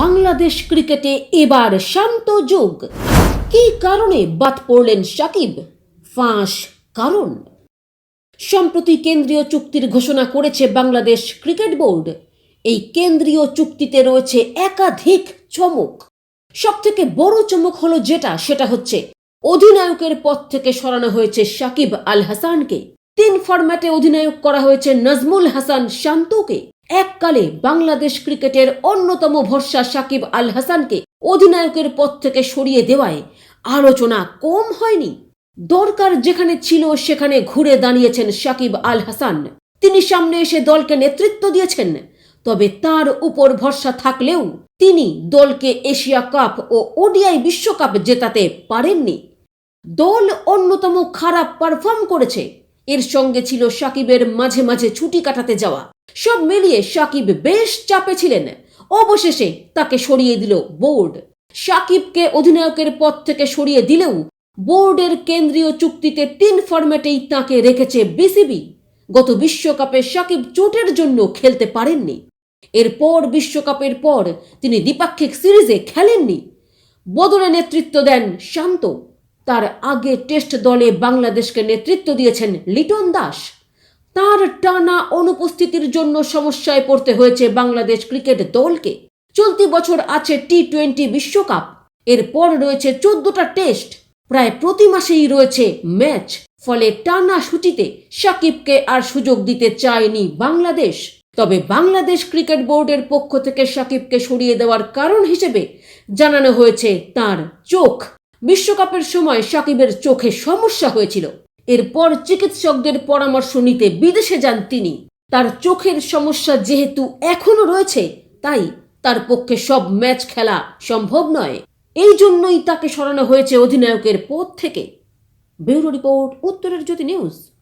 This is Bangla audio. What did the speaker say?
বাংলাদেশ ক্রিকেটে এবার শান্ত যুগ। কী কারণে বাদ পড়লেন সাকিব? ফাঁস কারণ? সম্প্রতি কেন্দ্রীয় চুক্তির ঘোষণা করেছে বাংলাদেশ ক্রিকেট বোর্ড। এই কেন্দ্রীয় চুক্তিতে রয়েছে একাধিক চমক। সবথেকে বড় চমক হলো যেটা, সেটা হচ্ছে অধিনায়কের পদ থেকে সরানো হয়েছে সাকিব আল হাসানকে। তিন ফরম্যাটে অধিনায়ক করা হয়েছে নজমুল হাসান শান্তকে। এককালে বাংলাদেশ ক্রিকেটের অন্যতম ভরসা সাকিব আল হাসানকে অধিনায়কের পদ থেকে সরিয়ে দেওয়ায় আলোচনা কম হয়নি। দরকার যেখানে ছিল সেখানে ঘুরে দাঁড়িয়েছেন সাকিব আল হাসান। তিনি সামনে এসে দলকে নেতৃত্ব দিয়েছেন, তবে তার উপর ভরসা থাকলেও তিনি দলকে এশিয়া কাপ ও ওডিআই বিশ্বকাপ জেতাতে পারেননি। দল অন্যতম খারাপ পারফর্ম করেছে। এর সঙ্গে ছিল সাকিবের মাঝে মাঝে ছুটি কাটাতে যাওয়া। সব মিলিয়ে সাকিব বেশ চাপে ছিলেন। অবশেষে তাকে সরিয়ে দিল বোর্ড। সাকিবকে অধিনায়কের পদ থেকে সরিয়ে দিলেও বোর্ডের কেন্দ্রীয় চুক্তিতে তিন ফরম্যাটেই তাকে রেখেছে বিসিবি। গত বিশ্বকাপে সাকিব চোটের জন্য খেলতে পারেননি। এরপর বিশ্বকাপের পর তিনি দ্বিপাক্ষিক সিরিজে খেলেননি। বদলে নেতৃত্ব দেন শান্ত। তার আগে টেস্ট দলে বাংলাদেশকে নেতৃত্ব দিয়েছেন লিটন দাস। তার টানা অনুপস্থিতির জন্য সমস্যায় পড়তে হয়েছে বাংলাদেশ ক্রিকেট দলকে। চলতি বছর আছে টি টোয়েন্টি বিশ্বকাপ। এরপর রয়েছে চোদ্দটা টেস্ট। প্রায় প্রতি মাসেই রয়েছে ম্যাচ। ফলে টানা সূচিতে সাকিবকে আর সুযোগ দিতে চায়নি বাংলাদেশ। তবে বাংলাদেশ ক্রিকেট বোর্ডের পক্ষ থেকে সাকিবকে সরিয়ে দেওয়ার কারণ হিসেবে জানানো হয়েছে তার চোখ। বিশ্বকাপের সময় সাকিবের চোখে সমস্যা হয়েছিল। এরপর চিকিৎসকদের পরামর্শ নিতে বিদেশে যান তিনি। তার চোখের সমস্যা যেহেতু এখনও রয়েছে, তাই তার পক্ষে সব ম্যাচ খেলা সম্ভব নয়। এই জন্যই তাকে সরানো হয়েছে অধিনায়কের পদ থেকে। ব্যুরো রিপোর্ট, উত্তরের জ্যোতি নিউজ।